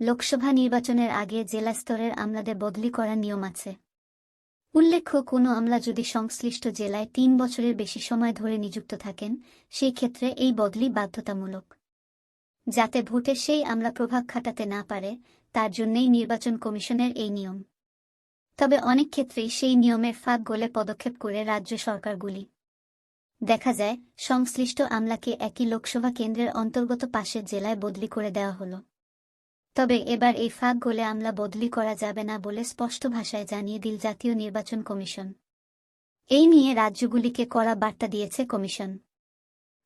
লোকসভা নির্বাচনের আগে জেলা স্তরের আমলাদের বদলি করার নিয়ম আছে। উল্লেখ্য, কোনো আমলা যদি সংশ্লিষ্ট জেলায় তিন বছরের বেশি সময় ধরে নিযুক্ত থাকেন, সেই ক্ষেত্রে এই বদলি বাধ্যতামূলক। যাতে ভোটে সেই আমলা প্রভাব খাটাতে না পারে, তার জন্যই নির্বাচন কমিশনের এই নিয়ম। তবে অনেক ক্ষেত্রেই সেই নিয়মের ফাঁক গোলে পদক্ষেপ করে রাজ্য সরকারগুলি দেখা যায়, সংশ্লিষ্ট আমলাকে একই লোকসভা কেন্দ্রের অন্তর্গত পাশের জেলায় বদলি করে দেওয়া হলো। তবে এবার এই ফাঁক গোলে আমলা বদলি করা যাবে না বলে স্পষ্ট ভাষায় জানিয়ে দিল জাতীয় নির্বাচন কমিশন। এই নিয়ে রাজ্যগুলিকে কড়া বার্তা দিয়েছে কমিশন।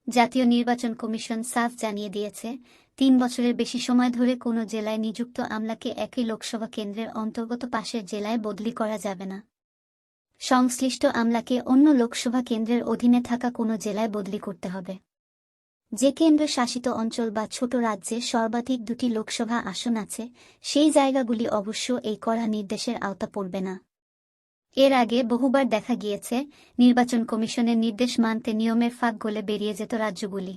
জাতীয় নির্বাচন কমিশন সাফ জানিয়ে দিয়েছে, তিন বছরের বেশি সময় ধরে কোনো জেলায় নিযুক্ত আমলাকে একই লোকসভা কেন্দ্রের অন্তর্গত পাশের জেলায় বদলি করা যাবে না। সংশ্লিষ্ট আমলাকে অন্য লোকসভা কেন্দ্রের অধীনে থাকা কোনো জেলায় বদলি করতে হবে। যে কেন্দ্রশাসিত অঞ্চল বা ছোট রাজ্যে সর্বাধিক দুটি লোকসভা আসন আছে, সেই জায়গাগুলি অবশ্য এই কড়া নির্দেশের আওতা পড়বে না। এর আগে বহুবার দেখা গিয়েছে, নির্বাচন কমিশনের নির্দেশ মানতে নিয়মের ফাঁক গলে বেরিয়ে যেত রাজ্যগুলি।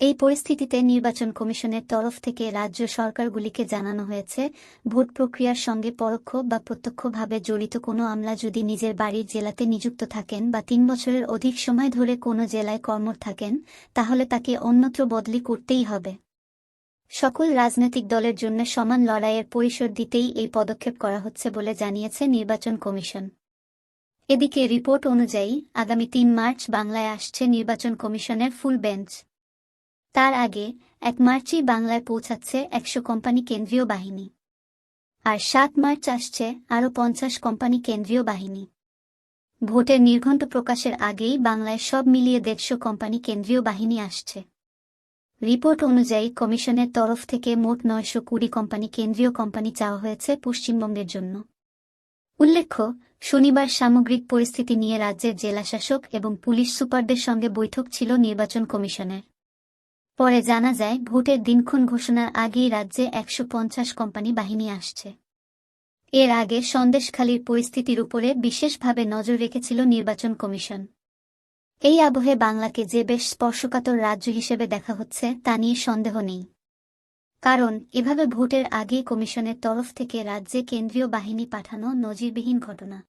এই পরিস্থিতিতে নির্বাচন কমিশনের তরফ থেকে রাজ্য সরকারগুলিকে জানানো হয়েছে, ভোট প্রক্রিয়ার সঙ্গে পরোক্ষ বা প্রত্যক্ষভাবে জড়িত কোনো আমলা যদি নিজের বাড়ির জেলাতে নিযুক্ত থাকেন বা তিন বছরের অধিক সময় ধরে কোনো জেলায় কর্মর থাকেন, তাহলে তাকে অন্যত্র বদলি করতেই হবে। সকল রাজনৈতিক দলের জন্য সমান লড়াইয়ের পরিসর দিতেই এই পদক্ষেপ করা হচ্ছে বলে জানিয়েছে নির্বাচন কমিশন। এদিকে রিপোর্ট অনুযায়ী আগামী তিন মার্চ বাংলায় আসছে নির্বাচন কমিশনের ফুল বেঞ্চ। তার আগে এক মার্চই বাংলায় পৌঁছাচ্ছে একশো কোম্পানি কেন্দ্রীয় বাহিনী। আর সাত মার্চ আসছে আরও পঞ্চাশ কোম্পানি কেন্দ্রীয় বাহিনী। ভোটের নির্ঘণ্ট প্রকাশের আগেই বাংলায় সব মিলিয়ে দেড়শো কোম্পানি কেন্দ্রীয় বাহিনী আসছে। রিপোর্ট অনুযায়ী কমিশনের তরফ থেকে মোট নয়শো কুড়ি কোম্পানি কেন্দ্রীয় কোম্পানি চাওয়া হয়েছে পশ্চিমবঙ্গের জন্য। উল্লেখ্য, শনিবার সামগ্রিক পরিস্থিতি নিয়ে রাজ্যের জেলাশাসক এবং পুলিশ সুপারদের সঙ্গে বৈঠক ছিল নির্বাচন কমিশনের। পরে জানা যায়, ভোটের দিনক্ষণ ঘোষণার আগেই রাজ্যে একশো পঞ্চাশ কোম্পানি বাহিনী আসছে। এর আগে সন্দেশখালীর পরিস্থিতির উপরে বিশেষভাবে নজর রেখেছিল নির্বাচন কমিশন। এই আবহে বাংলাকে যে বেশ স্পর্শকাতর রাজ্য হিসেবে দেখা হচ্ছে, তা নিয়ে সন্দেহ নেই। কারণ, এভাবে ভোটের আগেই কমিশনের তরফ থেকে রাজ্যে কেন্দ্রীয় বাহিনী পাঠানো নজিরবিহীন ঘটনা।